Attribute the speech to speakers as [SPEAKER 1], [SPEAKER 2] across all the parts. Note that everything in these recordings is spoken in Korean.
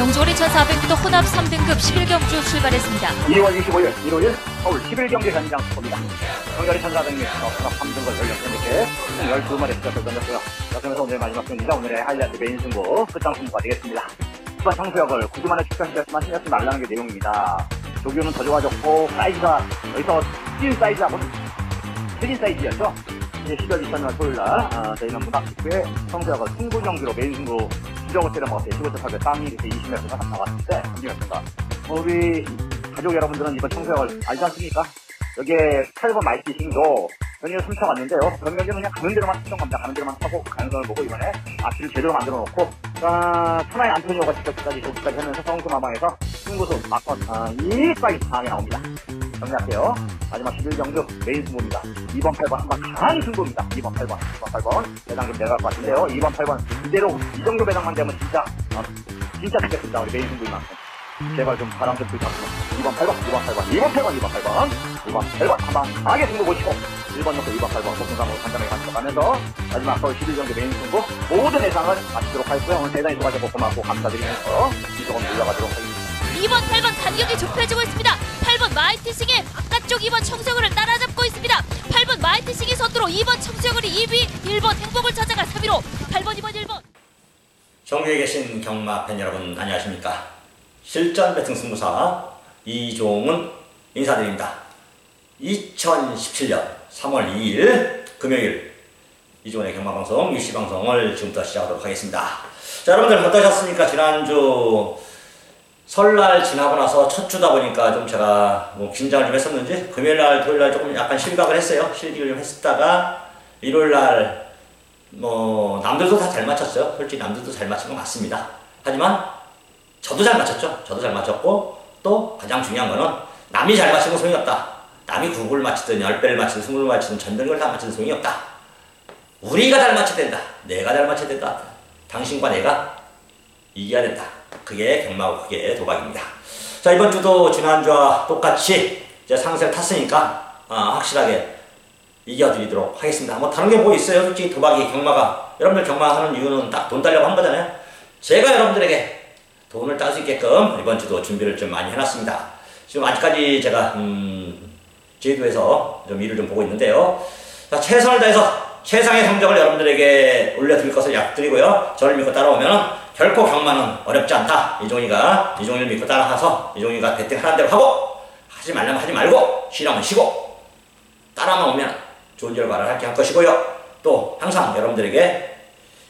[SPEAKER 1] 경주월이 1400m 혼합 3등급 11경주 출발했습니다.
[SPEAKER 2] 2월 25일 일요일 서울 11경기 현장 수입니다 경결이 1400m 혼합 3등급 연령 이렇게 12마리 시작을 던졌고요. 자, 그러면서 오늘 마지막 경기가 오늘의 하이라이트 메인 승부 끝장 승부가 되겠습니다. 후반 청소역을 9주만에 축소하셨지만 신경 쓰지 말라는 게 내용입니다. 조교는 더 좋아졌고 사이즈가 여기서 찐 사이즈하고는 틀린 사이즈였죠. 이제 12월 23일 토요일 날 아, 저희는 직후에 청소역을 승부 경기로 메인 승부 주적을 때려 먹었어요. 15초 800 땀이 이렇게 20m가 나왔을 때 30m가 우리 가족 여러분들은 이번 청소역을 알지 않습니까? 여기에 8번 마이티싱도 경기를 훔쳐갔는데요. 그런 경기는 그냥 가는 대로만 치던 겁니다. 가는 대로만 타고 가능성을 보고 이번에 앞뒤를 제대로 만들어 놓고 아, 천하의 안토니오가 직접까지 조기까지 하면서 성수 마방에서 승부수 막건 아, 이까지 강하게 나옵니다. 정리할게요. 마지막 11경주 메인 승부입니다. 2번, 8번 한번 강한 승부입니다. 2번, 8번, 2번, 8번 배당 좀 내려갈 것 같은데요. 2번, 8번 이대로 이 정도 배당만 되면 진짜 어, 진짜 좋겠습니다. 우리 메인 승부인 만큼. 제발 좀 바람 좀 불탔으면 2번 8번 2번 8번 2번 8번 2번 8번 2번 8번 한방 강하게 승부 보시고 1번 놓고 2번 8번 복승상으로 간단하게 가져가면서 마지막 서울 11경기 메인 승부 모든 예상을 마치도록 하겠고요 오늘 대단히 수고하셨고 고맙고 감사드리면서 이조금 올라가도록 하겠습니다
[SPEAKER 1] 2번, 8번 간격이 좁혀지고 있습니다. 8번 마이티싱의 바깥쪽 2번 청소역을 따라잡고 있습니다. 8번 마이티싱이 선두로 2번 청소역이 2위, 1번 행복을 찾아가 3위로 8번, 2번, 1번.
[SPEAKER 3] 전국에 계신 경마 팬 여러분 안녕하십니까? 실전 배팅 승부사 이종은 인사드립니다. 2017년 3월 2일 금요일 이종훈의 경마방송 유시 방송을 지금부터 시작하도록 하겠습니다. 자 여러분들 어떠셨습니까? 지난주 설날 지나고 나서 첫 주다 보니까 좀 제가 뭐 긴장을 좀 했었는지 금요일 날 토요일 날 조금 약간 실각을 했어요. 실기를 좀 했었다가 일요일 날 뭐 남들도 다 잘 맞췄어요. 솔직히 남들도 잘 맞춘 건 맞습니다. 하지만 저도 잘 맞췄죠. 저도 잘 맞췄고 또 가장 중요한 거는 남이 잘 맞추는 소용이 없다. 남이 9을 맞히든 10배를 맞히든 20을 맞히든 전등을 다 맞히는 소용이 없다. 우리가 잘 맞춰야 된다. 내가 잘 맞춰야 된다. 당신과 내가 이겨야 된다. 그게 경마고 그게 도박입니다. 자 이번 주도 지난주와 똑같이 이제 상세를 탔으니까 아, 확실하게 이겨드리도록 하겠습니다. 뭐 다른 게 뭐 있어요? 솔직히 도박이 경마가 여러분들 경마하는 이유는 딱 돈 달려고 한 거잖아요. 제가 여러분들에게 돈을 딸수 있게끔 이번 주도 준비를 좀 많이 해놨습니다. 지금 아직까지 제가 음, 제주에서 좀 일을 좀 보고 있는데요. 자, 최선을 다해서 최상의 성적을 여러분들에게 올려드릴 것을 약드리고요. 저를 믿고 따라오면 결코 경마는 어렵지 않다. 이종이가 이종이를 믿고 따라가서 이종이가 배팅 하는 대로 하고 하지 말라면 하지 말고 쉬라면 쉬고 따라만 오면 좋은 결과를 할게 할 것이고요. 또 항상 여러분들에게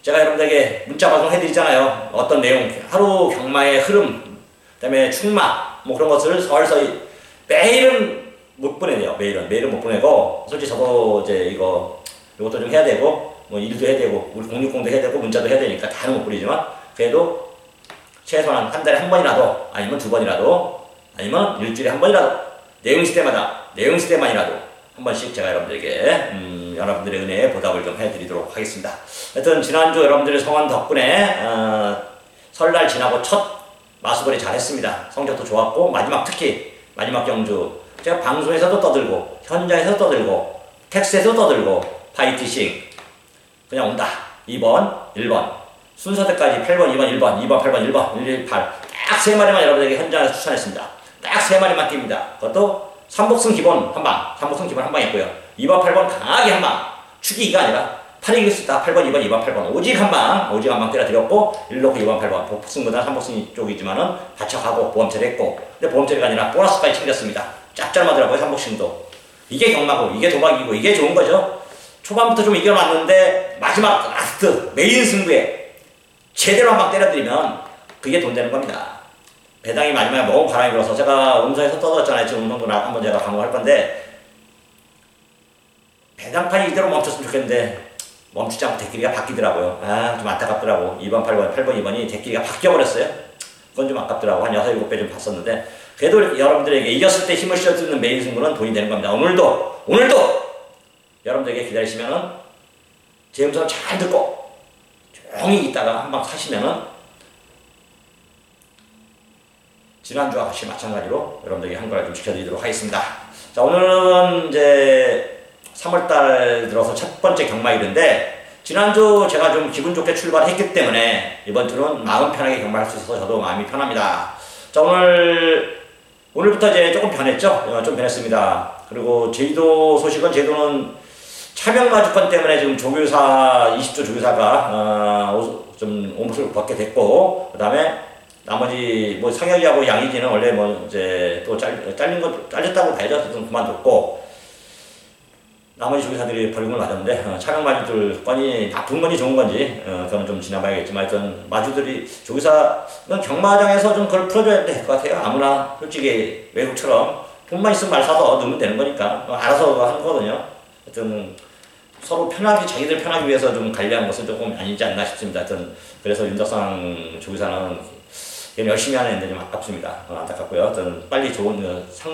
[SPEAKER 3] 제가 여러분들에게 문자 방송 해드리잖아요. 어떤 내용, 하루 경마의 흐름, 그다음에 충마 뭐 그런 것을 서서히 매일은 못 보내네요. 매일은 매일은 못 보내고 솔직히 저도 이제 이거 이것도 좀 해야 되고 뭐 일도 해야 되고 우리 공육공도 해야 되고 문자도 해야 되니까 다는 못 보내지만 그래도 최소한 한 달에 한 번이라도 아니면 두 번이라도 아니면 일주일에 한 번이라도 내용 시대마다 내용 시대만이라도 한 번씩 제가 여러분들에게 음, 여러분들의 은혜에 보답을 좀 해드리도록 하겠습니다. 하여튼 지난주 여러분들의 성원 덕분에 어, 설날 지나고 첫 마수거리 잘했습니다. 성적도 좋았고 마지막 특히 마지막 경주 제가 방송에서도 떠들고 현장에서 떠들고 텍스에서 떠들고 파이티싱 그냥 온다. 2번, 1번 순서대까지 8번, 2번, 1번, 2번, 8번, 1번, 1, 1, 8 딱 세 마리만 여러분에게 현장에서 추천했습니다. 딱 세 마리만 뜁니다. 그것도 삼복승 기본 한 방, 삼복승 기본 한 방이었고요. 2번, 8번 강하게 한 방, 축이기가 아니라 8 이길 수 있다. 8번, 2번, 2번, 8번 오직 한 방, 오직 한 방 때려드렸고 1놓고 2번, 8번 복승보다 삼복승 쪽이지만은 받쳐가고 보험 처리 했고 근데 보험 처리가 아니라 보너스까지 챙겼습니다. 짭짤하더라고요 삼복승도. 이게 경마고 이게 도박이고 이게 좋은 거죠. 초반부터 좀 이겨놨는데 마지막 라스트 메인 승부에 제대로 한 방 때려드리면 그게 돈 되는 겁니다. 배당이 마지막에 너무 바람이 불어서 제가 음성에서 떠들었잖아요. 지금 나 한번 제가 광고할 건데 배당판이 이대로 멈췄으면 좋겠는데 멈추지 않고 대끼리가 바뀌더라고요. 아, 좀 안타깝더라고. 2번, 8번, 8번, 2번이 대끼리가 바뀌어버렸어요. 그건 좀 아깝더라고. 한 6, 7배 좀 봤었는데. 그래도 여러분들에게 이겼을 때 힘을 실어주는 메인 승부는 돈이 되는 겁니다. 오늘도, 오늘도 여러분들에게 기다리시면은 제 음성을 잘 듣고 조용히 있다가 한 방 사시면은 지난주와 같이 마찬가지로 여러분들에게 한 거를 좀 지켜드리도록 하겠습니다. 자, 오늘은 이제 3월달 들어서 첫 번째 경마일인데 지난주 제가 좀 기분 좋게 출발했기 때문에 이번 주는 마음 편하게 경마할 수 있어서 저도 마음이 편합니다. 자 오늘 오늘부터 이제 조금 변했죠. 어, 좀 변했습니다. 그리고 제주도 소식은 제주도는 차명 마주권 때문에 지금 조교사 20조 조교사가 어, 옷- 좀 옷을 벗게 됐고 그 다음에 나머지 뭐 상혁이하고 양희진은 원래 뭐 이제 또 잘, 잘린 거 잘렸다고 봐야죠. 좀 그만뒀고 나머지 조교사들이 벌금을 맞았는데 어, 차명 마주들 건이 나쁜 건지 좋은 건지 어, 그건 좀 지나봐야겠지만 하여튼 마주들이 조교사는 경마장에서 좀 그걸 풀어줘야 될 것 같아요. 아무나 솔직히 외국처럼 돈만 있으면 말 사서 넣으면 되는 거니까 어, 알아서 하는 거거든요. 하여튼 서로 편하게 자기들 편하기 위해서 좀 관리한 것은 조금 아니지 않나 싶습니다. 하여튼 그래서 윤덕상 조교사는 걔는 열심히 하는 좀 아깝습니다. 어, 안타깝고요. 하여튼 빨리 좋은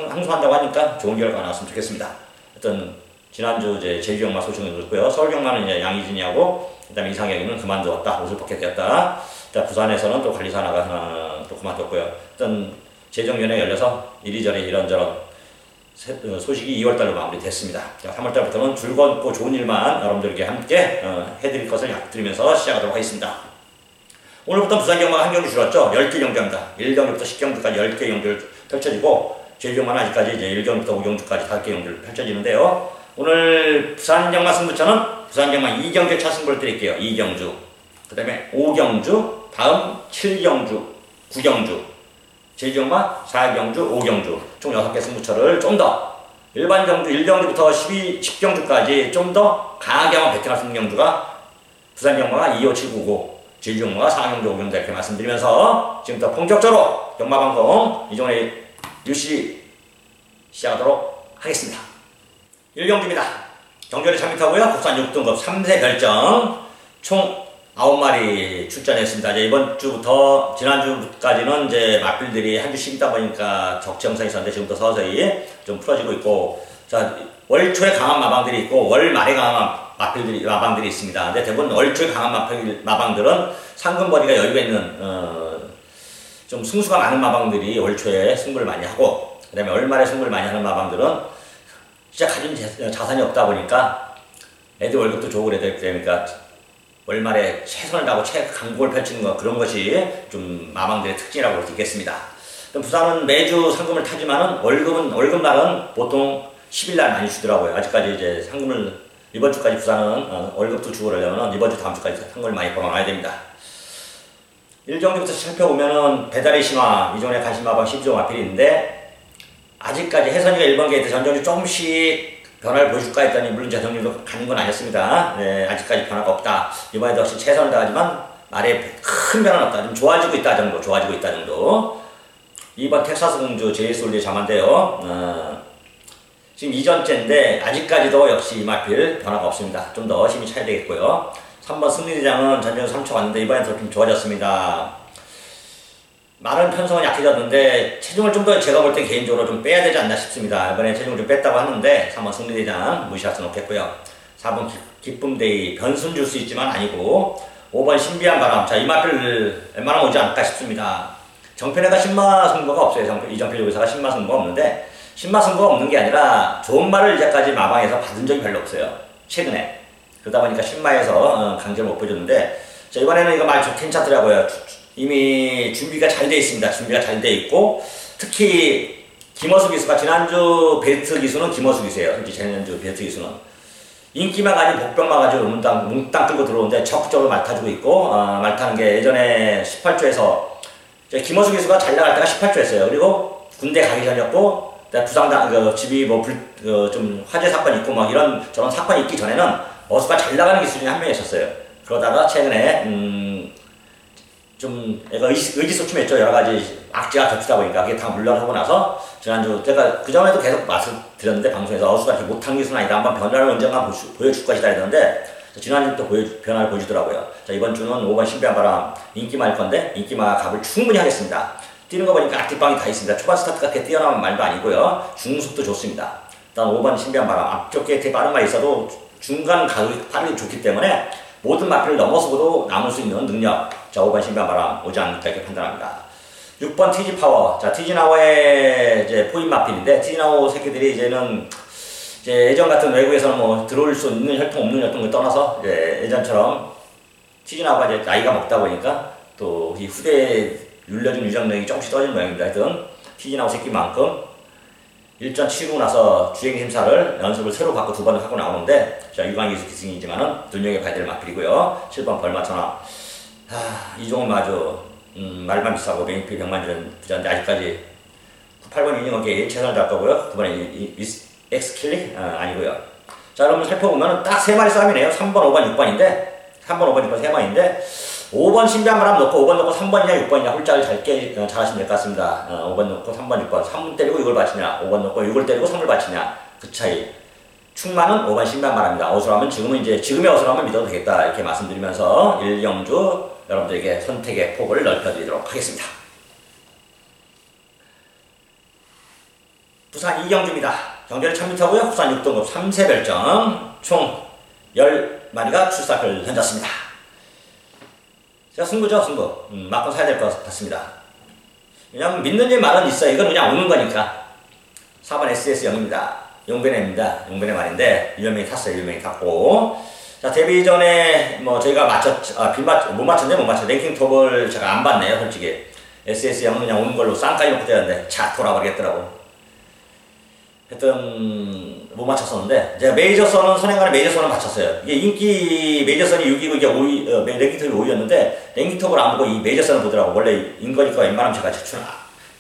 [SPEAKER 3] 항소한다고 하니까 좋은 결과가 나왔으면 좋겠습니다. 하여튼 지난주 이제 제주 경마 소식을 듣고요. 서울 경마는 이제 양희진이하고 그다음에 이상혁이는 그만두었다. 옷을 벗게 되었다. 자 부산에서는 또 관리사 하나가 하나 또 그만뒀고요. 일단 재정연회 열려서 이리저리 이런저런 세- 어, 소식이 2월달로 마무리됐습니다. 자, 3월달부터는 즐겁고 좋은 일만 여러분들에게 함께 어, 해드릴 것을 약드리면서 시작하도록 하겠습니다. 오늘부터 부산 경마가 한 경기 줄었죠. 10개 경기입니다. 1경기부터 10경기까지 10개 경기를 펼쳐지고 제주 경마는 아직까지 이제 1경기부터 5경기까지 5개 경기를 펼쳐지는데요. 오늘 부산 경마 승부처는 부산 경마 2경기 차 승부를 드릴게요. 2경주. 그 다음에 5경주, 다음 7경주, 9경주, 제주경마 4경주, 5경주 총 6개 승부처를 좀 더 일반 경주 1경주부터 12, 10경주까지 좀 더 강하게 한번 베팅할 수 있는 경주가 부산 경마가 2, 5, 7, 9, 9 제주 경마가 4경주, 5경주 이렇게 말씀드리면서 지금부터 본격적으로 경마방송 이종의 뉴시 시작하도록 하겠습니다. 1경주입니다. 경주에 참여하고요. 국산 6등급 3세 결정 총 9마리 출전했습니다. 이제 이번 주부터 지난주까지는 이제 마필들이 한 주씩 있다 보니까 적체 영상이 있었는데 지금부터 서서히 좀 풀어지고 있고 자, 월 초에 강한 마방들이 있고 월 말에 강한 마필들이 마방들이 있습니다. 근데 대부분 월 초에 강한 마필 마방들은 상금벌이가 여유가 있는 어, 좀 승수가 많은 마방들이 월 초에 승부를 많이 하고 그 다음에 월 말에 승부를 많이 하는 마방들은 진짜 가진 재- 자산이 없다 보니까 애들 월급도 좋고 그래야 되니까 월말에 최선을 다하고 최강국을 펼치는 것 그런 것이 좀 마방들의 특징이라고 볼 수 있겠습니다. 부산은 매주 상금을 타지만은 월급은 월급날은 보통 10일 날 많이 주더라고요. 아직까지 이제 상금을 이번 주까지 부산은 어, 월급도 주고 그러려면 이번 주 다음 주까지 상금을 많이 벌어놔야 됩니다. 1경기부터 살펴보면은 배달의 심화 이종의 간신마방 12조 마필이 있는데 아직까지 혜선이가 1번 게이트 전정주 조금씩 변화를 보여줄까 했더니 물론 전정주도 가는 건 아니었습니다. 네, 아직까지 변화가 없다. 이번에도 역시 최선을 다하지만 말에 큰 변화는 없다. 좀 좋아지고 있다 정도, 좋아지고 있다 정도. 2번 텍사스 공주 제이솔리 자만데요. 어, 지금 이전째인데 아직까지도 역시 이마필 변화가 없습니다. 좀 더 힘이 차야 되겠고요. 3번 승리대장은 전정 3초 왔는데 이번엔 더좀 좋아졌습니다. 많은 편성은 약해졌는데 체중을 좀 더 제가 볼 때 개인적으로 좀 빼야 되지 않나 싶습니다. 이번에 체중을 좀 뺐다고 하는데 3번 승리대장 무시할 수는 없겠고요. 4번 기, 쁨데이 변순 줄 수 있지만 아니고 5번 신비한 바람 자 이 마필 웬만하면 오지 않을까 싶습니다. 정편에가 신마 승부가 없어요. 정편, 이정필 요기사가 신마 승부가 없는데 신마 승부가 없는 게 아니라 좋은 말을 이제까지 마방에서 받은 적이 별로 없어요. 최근에 그러다 보니까 신마에서 어, 강제를 못 보여줬는데 자 이번에는 이거 말좀 괜찮더라고요. 이미 준비가 잘 돼 있습니다. 준비가 잘 돼 있고 특히 김어수 기수가 지난주 벨트 기수는 김어수 기수예요. 이제 지난주 벨트 기수는 인기만 가진 복병만 가지고 몽땅, 몽땅 끌고 들어오는데 적극적으로 말 타주고 있고 어, 말 타는 게 예전에 18조에서 김어수 기수가 잘 나갈 때가 18조였어요. 그리고 군대 가기 전이었고 부상당 그 집이 뭐좀 화재 사건 있고 막 이런 저런 사건이 있기 전에는 어수가 잘 나가는 기수 중에 한 명이었어요. 그러다가 최근에 음, 좀 애가 의지, 의지소침했죠. 여러 가지 악재가 겹치다 보니까 그게 다 물러나고 나서 지난주 제가 그 전에도 계속 말씀 드렸는데 방송에서 어수가 이렇게 못한 기수는 아니다. 한번 변화를 언젠가 보여줄 것이다 했는데 지난주 또 보여, 변화를 보여주더라고요. 자 이번 주는 5번 신비한 바람 인기마일 건데 인기마 값을 충분히 하겠습니다. 뛰는 거 보니까 앞뒷방이 다 있습니다. 초반 스타트가 그렇게 뛰어나면 말도 아니고요. 중속도 좋습니다. 일단 5번 신비한 바람 앞쪽 게이트에 빠른 말이 있어도 중간 가격이 빠르게 좋기 때문에 모든 마필을 넘어서고도 남을 수 있는 능력. 자, 5번 신비한 바람 오지 않을까 이렇게 판단합니다. 6번 티지 파워. 자, 티지나워의 이제 포인 마필인데 티지나워 새끼들이 이제는 이제 예전 같은 외국에서는 뭐 들어올 수 있는 혈통 없는 혈통을 떠나서 이제 예전처럼 티진하고 이제 나이가 먹다 보니까 또 이 후대에 눌려준 유전력이 조금씩 떨어진 모양입니다. 하여튼 티진하고 새끼만큼 일전 치르고 나서 주행 심사를 연습을 새로 받고 두 번을 하고 나오는데 자 유광기수 기승이지만은 눈여겨 봐야 될 마필이고요. 7번 벌마천하 하, 이종은 마주 음, 말만 비싸고 메인필 병만주는 부자인데 아직까지 8번 유닝어게 최선을 다할 거고요. 9번에 엑스킬리 아, 아니고요. 자 여러분 살펴보면 딱 세 마리 싸움이네요. 3번, 5번, 6번인데 3번, 5번, 6번 세 마리인데 5번 신비한 바람 넣고 5번 넣고 3번이냐 6번이냐 홀짝을 잘 깨, 어, 잘하시면 될 것 같습니다. 어, 5번 넣고 3번 6번 3번 때리고 6을 받치냐 5번 넣고 6을 때리고 3을 받치냐 그 차이 충만은 5번 신비한 바람입니다. 어수라면 지금은 이제 지금의 어수라면 믿어도 되겠다 이렇게 말씀드리면서 일영주 여러분들에게 선택의 폭을 넓혀드리도록 하겠습니다. 부산 이경주입니다. 경제를 1000m고요. 부산 6등급 3세 별정 총 10마리가 출사를 던졌습니다. 자, 승부죠, 승부. 음, 맞고 사야 될 것 같습니다. 왜냐면 믿는 말은 있어요. 이건 그냥 오는 거니까. 4번 SS0입니다. 용변해입니다. 용변해 말인데, 유명이 탔어요. 유명이 탔고. 자, 데뷔 전에 뭐 저희가 맞췄, 아, 맞, 못 맞췄네, 못 맞췄. 랭킹 톱을 제가 안 봤네요, 솔직히. SS0은 그냥 오는 걸로 쌍까지 놓고 되는데, 차 돌아버리겠더라고. 하여튼 못 맞췄었는데 제가 메이저선은 선행간에 메이저선을 맞췄어요. 이게 인기 메이저선이 6이고 이게 5위, 어, 랭킹톱이 5위였는데 랭킹톱을 안 보고 이 메이저선을 보더라고. 원래 인거니까 웬만하면 제가 제출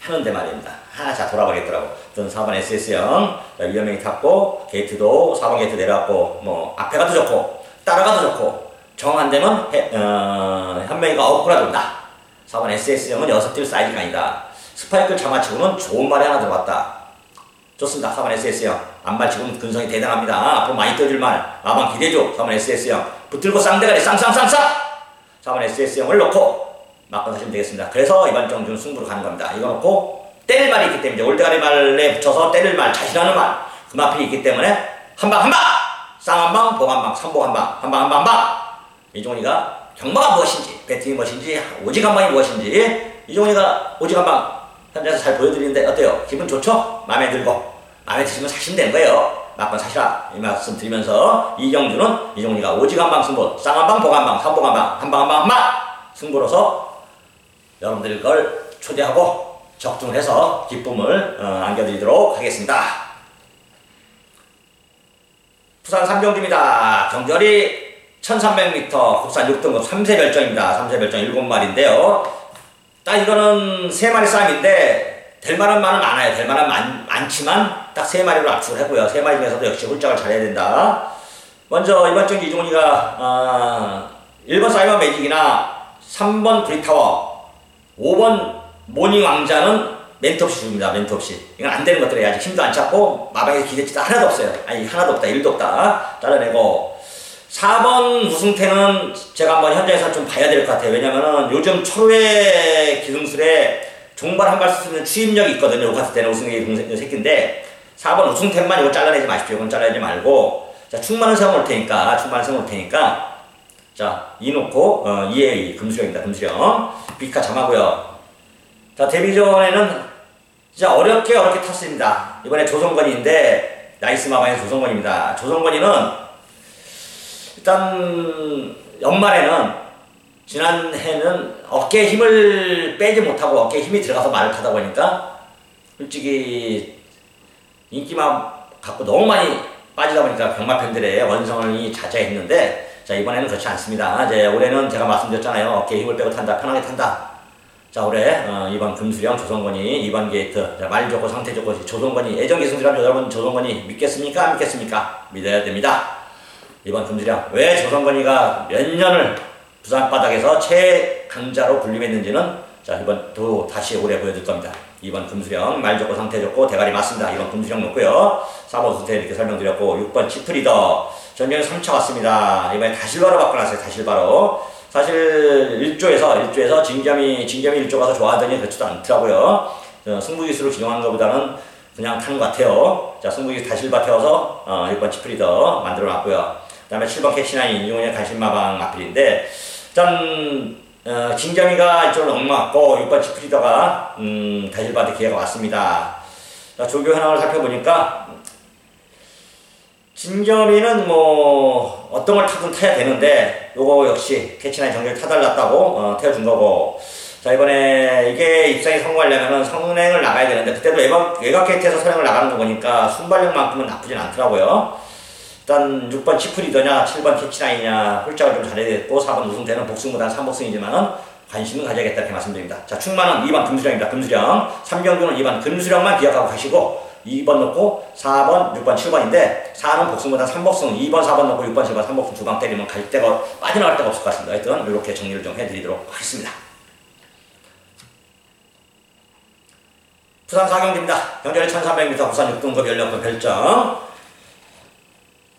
[SPEAKER 3] 하는데 말입니다. 하나 자 돌아가겠더라고. 어떤 4번 SS형 위험행이 탔고 게이트도 4번 게이트 내려왔고 뭐 앞에 가도 좋고 따라가도 좋고 정 안 되면 해, 어, 현명이가 업그라 돈다. 4번 SS형은 6뛸 사이즈가 아니다. 스파이크를 잡아치고는 좋은 말이 하나 들어갔다. 좋습니다. 4번 SS형. 안말 지금 근성이 대단합니다. 앞으로 많이 떠줄 말. 나만 기대줘. 4번 SS형. 붙들고 쌍대가리 쌍쌍쌍쌍! 4번 SS형을 놓고 맞고 사시면 되겠습니다. 그래서 이번 정주는 승부로 가는 겁니다. 이거 놓고 때릴 말이 있기 때문에 올대가리 말에 붙여서 때릴 말, 자신하는 말. 그 마필이 있기 때문에 한 방, 한 방! 쌍 한 방, 봉 한 방, 삼봉 한 방, 한 방, 한 방, 한 방! 이종훈이가 경마가 무엇인지, 배팅이 무엇인지, 오직 한 방이 무엇인지, 이종훈이가 오직 한 방, 현장에서 잘 보여드리는데 어때요? 기분 좋죠? 마음에 들고 마음에 드시면 사시면 되는 거예요. 막건 사시라 이 말씀 드리면서 이경주는 이종리가 오직 한방 승부 쌍한방 보간방 삼보간방 한방 한방 한방 승부로서 여러분들 걸 초대하고 적중을 해서 기쁨을 어, 안겨드리도록 하겠습니다. 부산 삼경주입니다. 경절이 1300m 국산 6등급 3세 별정입니다. 3세 별정 7마리인데요. 딱 이거는 3마리 싸움인데 될 만한 말은 많아요. 될 만한 많, 많지만 딱 3마리로 압축을 하고요. 3마리 중에서도 역시 홀짝을 잘해야 된다. 먼저 이번 중 이종훈이가 어, 1번 사이먼 매직이나 3번 브리타워 5번 모닝 왕자는 멘트 없이 죽입니다. 멘트 없이. 이건 안 되는 것들이 아직 힘도 안 찼고 마방에 기대치도 하나도 없어요. 아니 하나도 없다. 1도 없다. 잘라내고 4번 우승태는 제가 한번 현장에서 좀 봐야 될 것 같아요. 왜냐면은 요즘 초로의 기승술에 종발 한발쓸수 있는 추임력이 있거든요. 갔을 때는 우승의 새끼인데 4번 우승템만 이거 잘라내지 마십시오. 이건 잘라내지 말고 자 충만한 세워놓을 테니까 충만한 세워놓을 테니까 자 이놓고 어, 2의 금수령입니다. 금수령 비카 잠하고요. 자 데뷔 전에는 진짜 어렵게 어렵게 탔습니다. 이번에 조성건인데 나이스 마방의 조성건입니다. 조성건이는 일단 연말에는 지난해는 어깨에 힘을 빼지 못하고 어깨에 힘이 들어가서 말을 타다 보니까 솔직히 인기만 갖고 너무 많이 빠지다 보니까 병마 팬들의 원성이 자제했는데 자 이번에는 그렇지 않습니다. 이제 올해는 제가 말씀드렸잖아요. 어깨에 힘을 빼고 탄다. 편하게 탄다. 자 올해 어, 이번 금수령 조성건이 이번 게이트 자, 말 좋고 상태 좋고 조성건이 예전 기승수람 여러분 조성건이 믿겠습니까? 안 믿겠습니까? 믿어야 됩니다. 이번 금수령 왜 조성건이가 몇 년을 부산 바닥에서 최강자로 군림했는지는 자 이번 또 다시 올해 보여줄 겁니다. 이번 금수령 말 좋고 상태 좋고 대가리 맞습니다. 이번 금수령 놓고요. 4번 수태 이렇게 설명드렸고 6번 치프리더 전쟁 3차 왔습니다. 이번에 다실바로 바꿔놨어요. 다실바로 사실 1조에서 1조에서 진겸이 진겸이 1조 가서 좋아하더니 그렇지도 않더라고요. 어, 승부기수로 기용한 것보다는 그냥 타는 것 같아요. 자 승부기수 다실바 태워서 어, 6번 치프리더 만들어 놨고요. 그 다음에 7번 캐시나인 이용의 간신마방 앞필인데 일단 어, 진겸이가 이쪽으로 넘어왔고 6번 치프리더가 음, 다실바한테 기회가 왔습니다. 자, 조교 현황을 살펴보니까 진겸이는 뭐 어떤 걸 타든 타야 되는데 요거 역시 캐치나인 정렬 타달랐다고 어, 태워준 거고 자 이번에 이게 입상에 성공하려면은 성능을 나가야 되는데 그때도 외곽, 외곽 게이트에서 선행을 나가는 거 보니까 순발력만큼은 나쁘진 않더라고요 일단 6번 치프리더냐 7번 캐치나이냐 홀짝을 좀 잘해야 되고 4번 우승되는 복승보다는 3복승이지만은 관심은 가져야겠다 이렇게 말씀드립니다 자 충만은 2번 금수령입니다 금수령 3경주는 2번 금수령만 기억하고 가시고 2번 넣고 4번, 6번, 7번인데 4는 복승보다 3복승, 2번, 4번 넣고 6번, 7번, 3복승 두 방 때리면 갈 데가 빠져나갈 데가 없을 것 같습니다. 하여튼 이렇게 정리를 좀 해드리도록 하겠습니다. 부산 4경기입니다. 경전이 1300m 부산 6등급 연령급 별점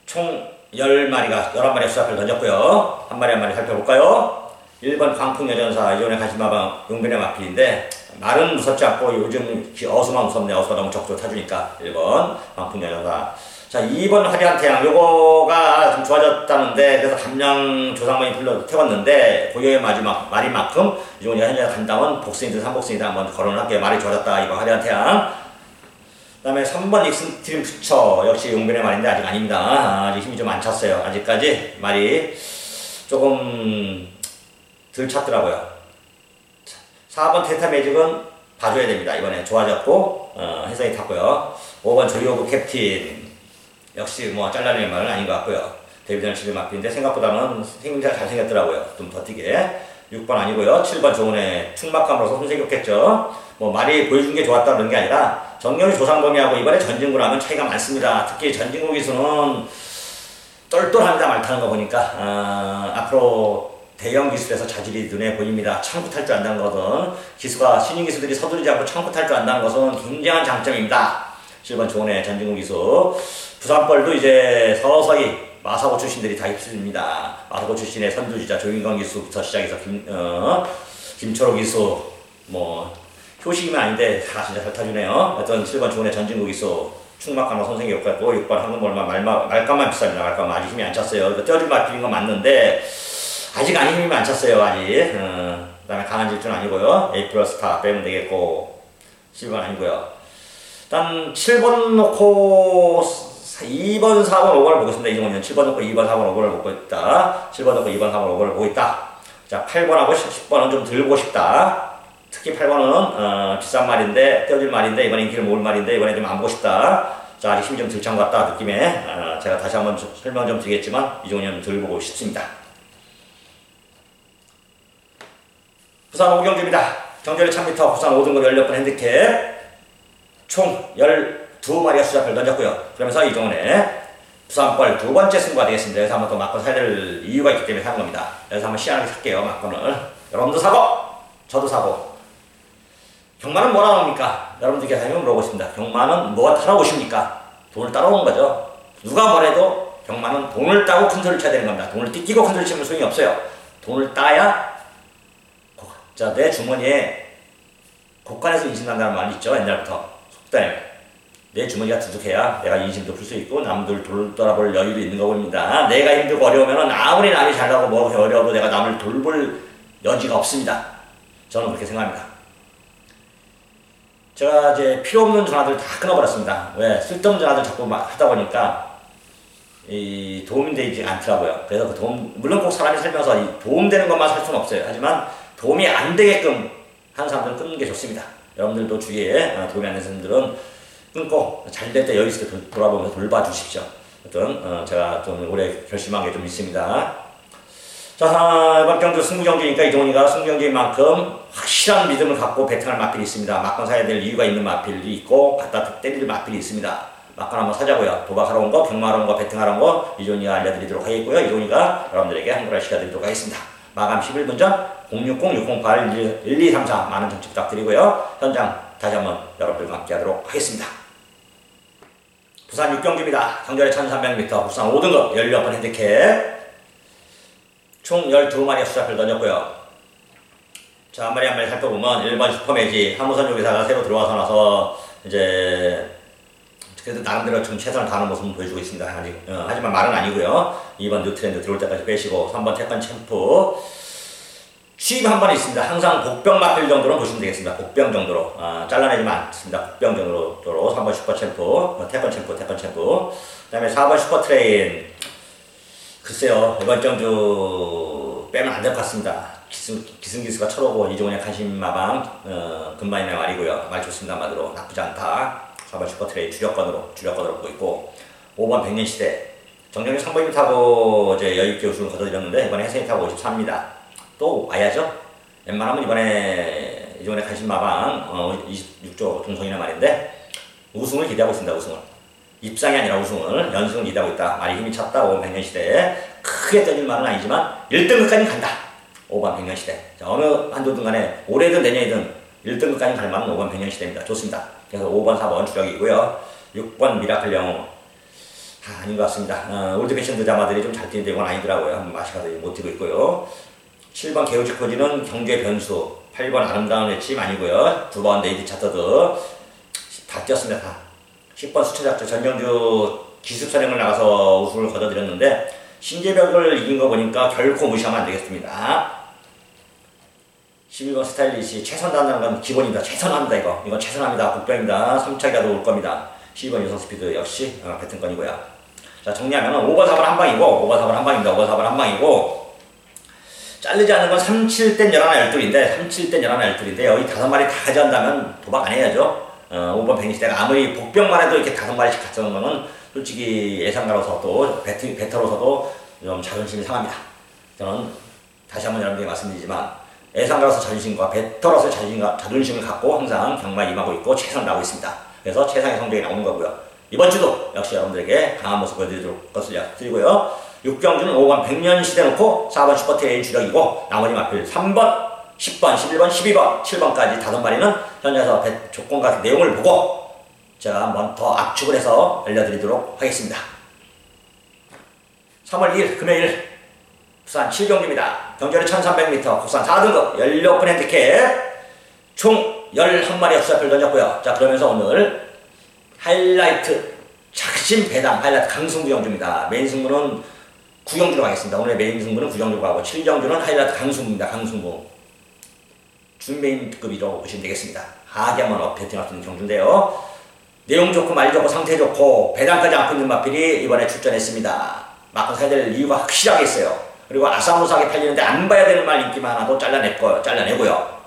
[SPEAKER 3] 총 10마리가 11마리 수학을 던졌고요. 한 마리 한 마리 살펴볼까요? 1번 광풍여전사 이전에 가지마방 용변의 마필인데 말은 무섭지 않고 요즘 기- 어수만 무섭네. 어수가 너무 적극 타주니까 1번 광풍여전사. 자 2번 화려한 태양 요거가 좀 좋아졌다는데 그래서 감량 조상만이 불러 태웠는데 고유의 마지막 말이만큼 이종이 현재 간다면 복승이든 3복승이든 한번 거론을 할게요. 말이 좋아졌다. 이번 화려한 태양. 그 다음에 3번 익스트림 퓨처 역시 용변의 말인데 아직 아닙니다. 아, 아직 힘이 좀 안 찼어요. 아직까지 말이 조금 덜 찼더라고요. 4번 테타 매직은 봐줘야 됩니다. 이번에 좋아졌고 어, 해성이 탔고요. 5번 조이오브 캡틴. 역시 뭐 잘라내는 말은 아닌 것 같고요. 데뷔전 7일 막피인데 생각보다는 생김새가 잘생겼더라고요. 좀 버티게. 6번 아니고요. 7번 조은의 충막감으로서 손색했겠죠 뭐 말이 보여준 게 좋았다 그런 게 아니라 정경이 조상범이하고 이번에 전진구라면 차이가 많습니다. 특히 전진구 기수는 똘똘합니다 말 타는 거 보니까. 아, 앞으로 대형 기술에서 자질이 눈에 보입니다. 창구 탈 줄 안다는 것은 기수가 신인 기수들이 서두르지 않고 창구 탈 줄 안다는 것은 굉장한 장점입니다. 7번 조은의 전진구 기수. 부산벌도 이제 서서히 마사고 출신들이 다 입습니다. 마사고 출신의 선두주자 조인광 기수부터 시작해서 김, 어, 김초로 기수, 뭐, 효식이면 아닌데 다 진짜 잘 타주네요. 어떤 7번 조은의 전진구 기수, 충막하나 선생이 욕했고, 6번 한금벌만 말마, 말감만 비쌉니다. 말감만 아직 힘이 안 찼어요. 이거 떼어줄 말 비린 건 맞는데, 아직 아니 힘이 안 찼어요, 아직. 어, 그 다음에 강한 질주는 아니고요. A 플러스 타 빼면 되겠고, 7번 아니고요. 일단 7번 놓고 2번, 4번, 5번을 보고 있습니다. 이종훈은 7번 놓고 2번, 4번, 5번을 보고 있다. 7번 놓고 2번, 4번, 5번을 보고 있다. 자, 8번하고 10번은 좀 들고 싶다. 특히 8번은 어, 비싼 말인데 떼어질 말인데 이번에 인기를 모을 말인데 이번에 좀 안 보고 싶다. 자, 아직 힘이 좀 들찬 것 같다 느낌에 어, 제가 다시 한번 좀 설명 좀 드리겠지만 이종훈은 덜 보고 싶습니다. 부산 5경주입니다. 경주를 1000m 부산 5등급 16번 핸디캡 총 12마리가 수작을 던졌고요. 그러면서 이종훈의 부산벌 두 번째 승부가 되겠습니다. 여기서 한번 또 막건 사야 될 이유가 있기 때문에 사는 겁니다. 여기서 한번 시원하게 살게요, 막건을. 여러분도 사고, 저도 사고. 경마는 뭐라 합니까? 여러분들께 다시 물어보고 싶습니다. 경마는 뭐가 따라오십니까? 돈을 따라오는 거죠. 누가 뭐래도 경마는 돈을 따고 큰 소리를 쳐야 되는 겁니다. 돈을 띠끼고 큰 소리 치면 소용이 없어요. 돈을 따야 자, 내 주머니에 곳간에서 인신난다는 말이 있죠. 옛날부터. 속담에. 내 주머니가 두둑해야 내가 인심도 풀 수 있고 남들 돌 돌아볼 여유도 있는 거 봅니다. 내가 힘들고 어려우면 아무리 남이 잘나고 뭐 어려워도 내가 남을 돌볼 여지가 없습니다. 저는 그렇게 생각합니다. 제가 이제 필요 없는 전화들 다 끊어버렸습니다. 왜? 쓸데없는 전화들 자꾸 막 하다 보니까 이 도움이 되지 않더라고요. 그래서 그 도움, 물론 꼭 사람이 살면서 이 도움되는 것만 살 수는 없어요. 하지만 도움이 안 되게끔 하는 사람들은 끊는 게 좋습니다. 여러분들도 주위에 어, 도움이 안 되는 사람들은 끊고 잘 될 때 여유 있을 때 돌- 돌아보면서 돌봐주십시오. 어떤 어, 제가 좀 올해 결심한 게 좀 있습니다. 자 아, 이번 경주 승부경주니까 이동훈이가 승부경주인 만큼 확실한 믿음을 갖고 배팅할 마필이 있습니다. 막건 사야 될 이유가 있는 마필이 있고 갖다 때릴 마필이 있습니다. 막건 한번 사자고요. 도박하러 온 거, 경마하러 온 거, 배팅하러 온 거 이종이가 알려드리도록 하겠고요. 이종이가 여러분들에게 한글화 시켜드리도록 하겠습니다. 마감 11분 전 060-608-1234 많은 정치 부탁드리고요. 현장 다시 한번 여러분들과 함께 하도록 하겠습니다. 부산 6경주입니다. 경절의 1300m 부산 5등급 16번 핸디캡 총 12마리의 수작을 던졌고요. 자, 한 마리 한 마리 살펴보면 1번 슈퍼매지 하무선 요기사가 새로 들어와서 나서 이제 그래도 나름대로 좀 최선을 다하는 모습을 보여주고 있습니다. 아직, 어, 하지만 말은 아니고요. 2번 뉴트렌드 들어올 때까지 빼시고 3번 태권 챔프 수입 한 번 있습니다. 항상 복병 마필 정도로 보시면 되겠습니다. 복병 정도로. 아, 잘라내지만 않습니다. 복병 정도로. 3번 슈퍼 챔프, 뭐 태권 챔프, 태권 챔프. 그 다음에 4번 슈퍼 트레인. 글쎄요, 이번 정주 빼면 안 될 것 같습니다. 기승, 기승기수가 철오고 이종훈의 간신마방, 어, 금반인의 말이고요. 말 좋습니다. 한마디로. 나쁘지 않다. 4번 슈퍼 트레인 주력권으로, 주력권으로 보고 있고. 5번 백년시대. 정정이 상범이 타고 이제 여유있게 우승을 거둬들였는데, 이번에 혜성이 타고 54입니다. 또 와야죠. 웬만하면 이번에 이번에 간신마방 어, 26조 동성이나 말인데 우승을 기대하고 있습니다. 우승을 입상이 아니라 우승을 연승을 기대하고 있다. 말이 힘이 찼다. 5번 백년 시대에 크게 떠질 말은 아니지만 1등급까지 간다. 5번 백년 시대. 자, 어느 한도든 간에 올해든 내년이든 1등급까지 갈 만한 5번 백년 시대입니다. 좋습니다. 그래서 5번, 4번 주력이고요. 6번 미라클 영웅. 아, 아닌 것 같습니다. 어, 올드 패션 드자마들이 좀 잘 뛰는데 이건 아니더라고요. 마시가도 못 뛰고 있고요. 7번 개우지 코지는 경제 변수, 8번 아름다운 외침 아니고요. 9번 네이트 차터드 다 뛰었습니다. 다. 10번 수차작전 전정주 기습사령을 나가서 우승을 거둬들였는데 신재벽을 이긴 거 보니까 결코 무시하면 안 되겠습니다. 12번 스타일리시 최선 다한다는 건 기본입니다. 최선합니다 이거. 이건 최선합니다. 국병입니다. 3차기라도 올 겁니다. 12번 유성 스피드 역시 어, 배튼건이고요. 자 정리하면 5번 4번 한 방이고 5번 4번 한 방입니다. 5번 4번 한 방이고 자르지 않은 건 37땐 11하 12인데 37땐 11하 12인데 여기 다섯 마리 다 가져간다면 도박 안 해야죠. 어, 5번 백니시대가 아무리 복병만 해도 이렇게 다섯 마리씩 가져오는 거는 솔직히 예상가로서도 배트, 배터로서도 좀 자존심이 상합니다. 저는 다시 한번 여러분들에게 말씀드리지만 예상가로서 자존심과 배터로서 자존심과 자존심을 갖고 항상 경마에 임하고 있고 최선을 다하고 있습니다. 그래서 최상의 성적이 나오는 거고요. 이번 주도 역시 여러분들에게 강한 모습 보여드리도록 것을 약드리고요. 6경주는 5번 100년 시대 놓고 4번 슈퍼트레인 주력이고 나머지 마필 3번, 10번, 11번, 12번, 7번까지 다섯 마리는 현장에서 배, 조건과 내용을 보고 제가 한번 더 압축을 해서 알려드리도록 하겠습니다. 3월 2일 금요일 부산 7경기입니다. 경주는 1300m 국산 4등급 연료 오픈 핸디캡 총 11마리의 수사표를 던졌고요. 자 그러면서 오늘 하이라이트 작심 배당 하이라이트 강승부 경주입니다. 메인 승부는 구경주로 가겠습니다. 오늘 메인 승부는 구경주로 가고 7경주는 하이라이트 강승부입니다. 강승부. 준메인급이라고 보시면 되겠습니다. 하기야만 업 배팅할 수 있는 경주인데요. 내용 좋고 말 좋고 상태 좋고 배당까지 안고 있는 마필이 이번에 출전했습니다. 마크 사야 될 이유가 확실하게 있어요. 그리고 아사무사하게 팔리는데 안 봐야 되는 말 인기만 하나도 잘라냈고, 잘라내고요.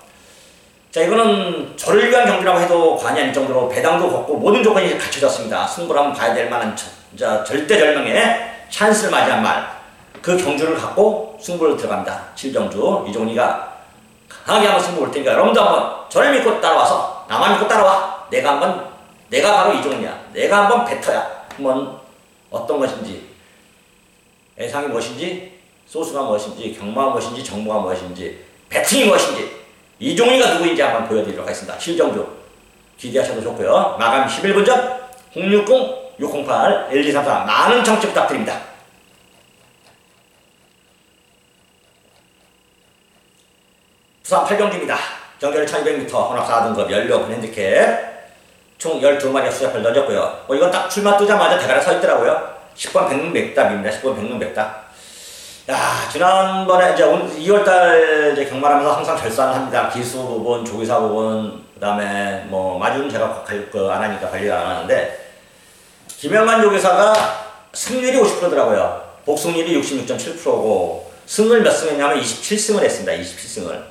[SPEAKER 3] 자 이거는 저를 위한 경기라고 해도 과언이 아닐 정도로 배당도 걷고 모든 조건이 갖춰졌습니다. 승부를 한번 봐야 될 만한 자, 절대절명의 찬스를 맞이한 말. 그 경주를 갖고 승부를 들어갑니다. 7경주 이종리가 강하게 한번 승부 올 테니까 여러분도 한번 저를 믿고 따라와서 나만 믿고 따라와. 내가 한번 내가 바로 이종리야. 내가 한번 뱉어야 한번 어떤 것인지 예상이 무엇인지 소수가 무엇인지 경마가 무엇인지 정보가 무엇인지 배팅이 무엇인지 이종리가 누구인지 한번 보여드리도록 하겠습니다. 7경주 기대하셔도 좋고요. 마감 11분 전 060 608 1234 많은 청취 부탁드립니다. 부산 8경주입니다. 정결 1200m 혼합 4등급 연료 핸디캡 총 12마리의 수작을 던졌고요. 뭐 이건 딱 출마 뜨자마자 대가리 서 있더라고요. 10번 백릉 맥답입니다. 10번 백릉 맥답. 야, 지난번에 이제 2월달 이제 경마하면서 항상 결산을 합니다. 기수 부분, 조기사 부분, 그 다음에 뭐 마주는 제가 그 안 하니까 관리를 안 하는데 김영만 조기사가 승률이 50%더라고요. 복승률이 66.7%고 승을 몇 승했냐면 27승을 했습니다. 27승을.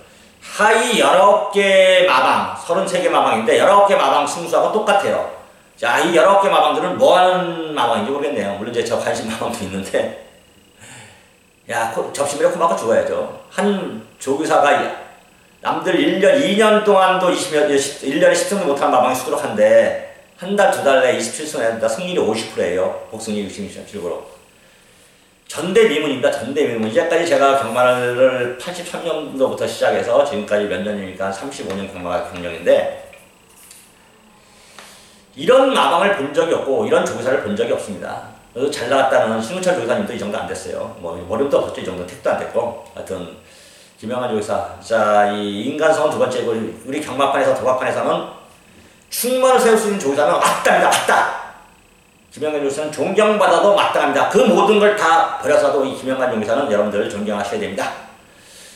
[SPEAKER 3] 하위 19개 마방, 33개 마방인데 19개 마방 승수하고 똑같아요. 자, 이 19개 마방들은 뭐 하는 마방인지 모르겠네요. 물론 이제 저 관심 마방도 있는데 야, 접시물에 코마가 죽어야죠. 한 조교사가 남들 1년, 2년 동안도 20여, 1년에 10승도 못한 마방이 수두룩한데 한 달, 두 달 내에 27승 했다. 승률이 50%예요. 복승률 66.7%. 전대미문입니다. 전대미문. 이제까지 제가 경마를 83년도부터 시작해서 지금까지 몇 년이니까 35년 경마 경력인데 이런 마방을 본 적이 없고 이런 조교사를 본 적이 없습니다. 잘 나갔다는 신우철 조교사님도 이 정도 안 됐어요. 뭐 월요도 없었죠. 이 정도 택도 안 됐고 하여튼 김영환 조교사 자 이 인간성은 두 번째고 우리 경마판에서 도박판에서는 충만을 세울 수 있는 조교사는 왔답니다. 왔다. 김영환 조교사는 존경받아도 마땅합니다. 그 모든 걸 다 버려서도 이 김영환 조교사는 여러분들 존경하셔야 됩니다.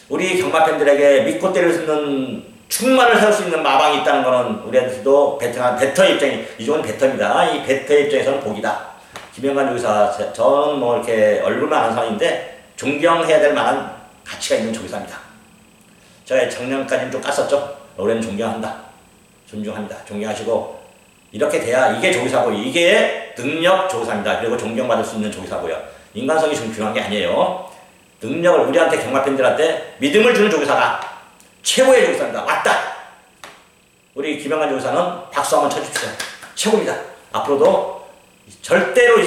[SPEAKER 3] 우리 경마 팬들에게 믿고 있는 충만을 세울 수 있는 마방이 있다는 거는 우리한테도 베터, 베터 입장이, 이종은 베터입니다. 이 베터 입장에서는 복이다. 김영관 조기사, 저는 뭐 이렇게 얼굴만 아는 사람인데 존경해야 될 만한 가치가 있는 조기사입니다. 제가 작년까지는 좀 깠었죠. 올해는 존경한다. 존중합니다. 존경하시고 이렇게 돼야 이게 조기사고 이게 능력 조기사입니다. 그리고 존경받을 수 있는 조기사고요. 인간성이 좀 중요한 게 아니에요. 능력을 우리한테 경마 팬들한테 믿음을 주는 조기사다. 최고의 조기사입니다. 왔다. 우리 김영관 조기사는 박수 한번 쳐주십시오. 최고입니다. 앞으로도 절대로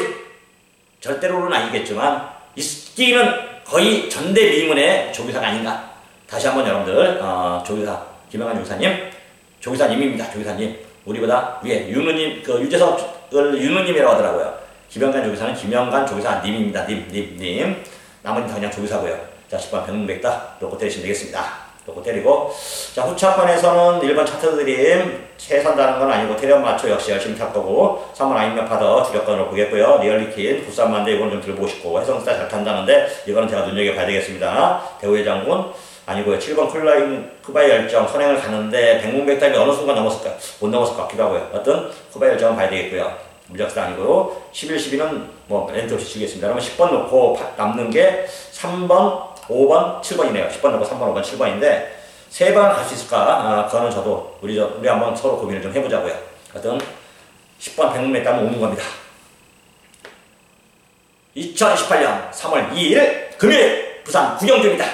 [SPEAKER 3] 절대로는 아니겠지만 있기는 거의 전대미문의 조기사가 아닌가. 다시 한번 여러분들 어, 조기사 김영환 조기사님 조기사님입니다. 조기사님 우리보다 위에 윤우님 그 유재석을 윤우님이라고 하더라고요. 김영관 조기사는 김영관 조기사님입니다. 님, 님, 님. 나머지는 다 그냥 조기사고요. 자 10번 백문백다 놓고 때리시면 되겠습니다. 놓고 때리고 자 후차권에서는 1번 차트드림 최선다는 건 아니고 태연 맞춰 역시 열심히 탈 거고 3번 아임몇 파더 주력권으로 보겠고요 리얼리킨 93만대 이거는 좀 들보고 싶고 해성스타 잘 탄다는데 이거는 제가 눈여겨봐야 되겠습니다 대우의 장군 아니고요 7번 쿨라인 쿠바의 열정 선행을 가는데 백문백답이 어느 순간 넘었을까 못 넘었을 것 같기도 하고요 어떤 쿠바의 열정은 봐야 되겠고요 무적사 아니고 11, 12는 뭐 렌트 없이 치겠습니다 그러면 10번 놓고 남는 게 3번 5번, 7번이네요. 10번 넘고 3번, 5번, 7번인데 세 번 갈 수 있을까? 아, 그거는 저도 우리 저, 우리 한번 서로 고민을 좀 해보자고요. 하여튼 10번 100m 따면 오는 겁니다. 2018년 3월 2일 금요일 부산 구경주입니다.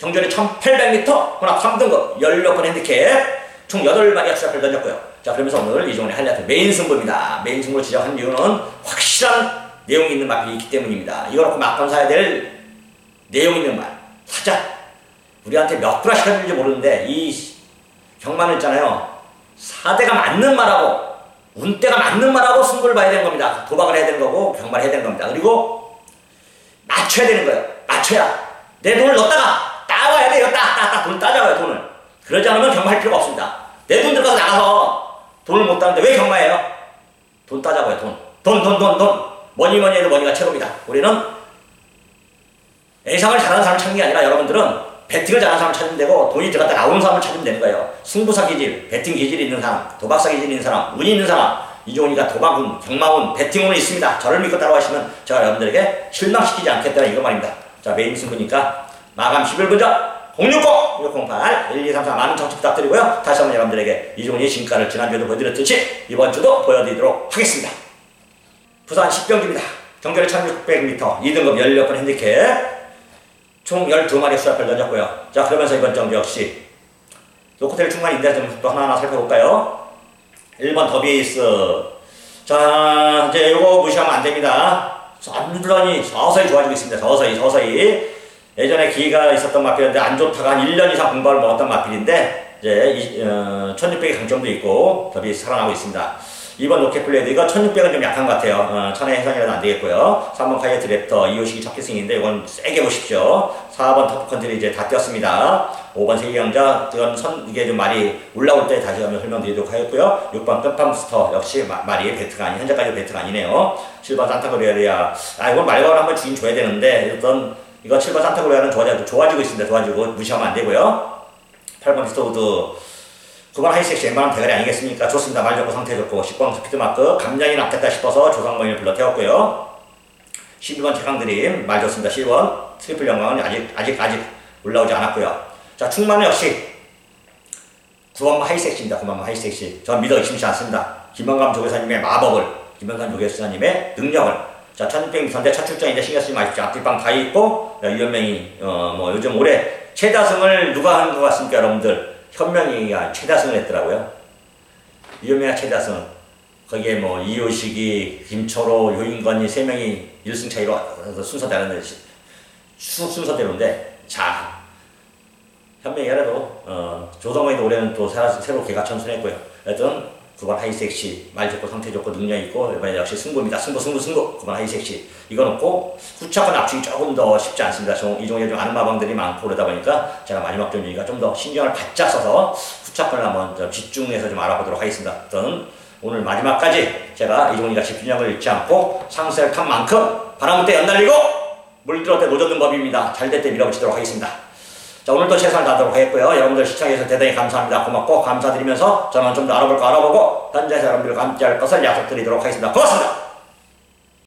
[SPEAKER 3] 정전에 1800m 혼합 3등급 16번 핸디캡 총 8마리 수작을 던졌고요. 자 그러면서 오늘 이종훈의 할리아트 메인 승부입니다. 메인 승부를 지정한 이유는 확실한 내용이 있는 마필이 있기 때문입니다. 이거 놓고 막판 사야 될 내용 있는 말 사자 우리한테 몇 프로 시켜줄지 모르는데 이 경마는 있잖아요. 사대가 맞는 말하고 운대가 맞는 말하고 승부를 봐야 되는 겁니다. 도박을 해야 되는 거고 경마를 해야 되는 겁니다. 그리고 맞춰야 되는 거예요. 맞춰야 내 돈을 넣었다가 따와야 돼요. 따 따 따 돈 따져요 돈을. 그러지 않으면 경마할 필요가 없습니다. 내 돈 들어가서 나가서 돈을 못 따는데 왜 경마해요? 돈 따자고요 돈. 돈 돈 돈 돈. 뭐니 뭐니 해도 뭐니가 최고입니다. 우리는 예상을 잘하는 사람을 찾는 게 아니라 여러분들은 배팅을 잘하는 사람을 찾으면 되고 돈이 들어갔다 나오는 사람을 찾으면 되는 거예요. 승부사 기질, 배팅 기질이 있는 사람, 도박사 기질이 있는 사람, 운이 있는 사람 이종훈이가 도박운, 경마운, 배팅운이 있습니다. 저를 믿고 따라가시면 제가 여러분들에게 실망시키지 않겠다는 이거 말입니다. 자 메인 승부니까 마감 11분 전 060, 608, 1234 많은 정치 부탁드리고요. 다시 한번 여러분들에게 이종훈이의 진가를 지난주에도 보여드렸듯이 이번 주도 보여드리도록 하겠습니다. 부산 10경주입니다. 경결 1600m, 2등급 16번 핸디캡 총 12마리 수락을 던졌고요. 자, 그러면서 이번 정도 역시 노코텔 충만인데 좀또 하나하나 살펴볼까요? 1번 더비에이스. 자, 이제 이거 무시하면 안 됩니다. 선들러니 서서히 좋아지고 있습니다. 서서히, 서서히. 예전에 기회가 있었던 마필인데 안 좋다가 한 1년 이상 공부를 먹었던 마필인데 이제 이, 어, 1600의 강점도 있고 더비에이스 살아나고 있습니다. 2번 로켓플레이드 이거 1600은 좀 약한 것 같아요. 어, 천의 해상이라도 안 되겠고요. 3번 카이어트 랩터 이호식이 첫 계승인데 이건 세게 보십시오. 4번 터프 컨트리 이제 다 뛰었습니다. 5번 세계강자 이건 선 이게 좀 말이 올라올 때 다시 한번 설명드리도록 하겠고요. 6번 끝팜스터 역시 마, 말이 배트가 아니 현재까지 배트가 아니네요. 7번 산타그리아리아 아 이건 말걸 한번 주인 줘야 되는데 일단 이거 7번 산타그리아는 좋아지고, 좋아지고 있습니다. 좋아지고 무시하면 안 되고요. 8번 피스터우드 9번 하이섹시 웬만하면 대가리 아니겠습니까? 좋습니다. 말 좋고 상태 좋고 10번 스피드마크 감량이 낫겠다 싶어서 조상범위를 불러 태웠고요. 12번 최강드림 말 좋습니다. 10번 트리플 영광은 아직 아직 아직 올라오지 않았고요. 자 충만은 역시 9번 하이섹시입니다. 9번 하이섹시 전 믿어 의심치 않습니다. 김원감 조교사님의 마법을 김원감 조교사님의 능력을 자 1600m인데 첫 출전인데 신경 쓰지 마십시오. 앞뒷방 다 있고 유현명이 어 뭐 요즘 올해 최다승을 누가 하는 것 같습니까 여러분들 현명이가 최다승을 했더라고요. 이현명이 최다승. 거기에 뭐 이효식이, 김초로, 요인건이 세 명이 1승 차이로 순서대로인데 순서대로인데 자 현명이라도 어, 조성원이도 올해는 또 새로 개가 천선했고요. 하여튼 9번 하이섹시 말 좋고 상태 좋고 능력 있고 이번에 역시 승부입니다. 승부 승부 승부 9번 하이섹시 이거 놓고 후차권 압축이 조금 더 쉽지 않습니다. 이종에 좀 아는 마방들이 많고 그러다 보니까 제가 마지막 경기가 좀더 신경을 바짝 써서 후차권을 한번 좀 집중해서 좀 알아보도록 하겠습니다. 저는 오늘 마지막까지 제가 이종이가 집중력을 잃지 않고 상세를 탄 만큼 바람 불때 연달리고 물들어 때 노젓는 법입니다. 잘 될 때 밀어붙이도록 하겠습니다. 자, 오늘도 최선을 다하도록 하겠고요. 여러분들 시청해주셔서 대단히 감사합니다. 고맙고 감사드리면서 저는 좀 더 알아볼 거 알아보고 현장에서 여러분들과 함께 할 것을 약속드리도록 하겠습니다. 고맙습니다.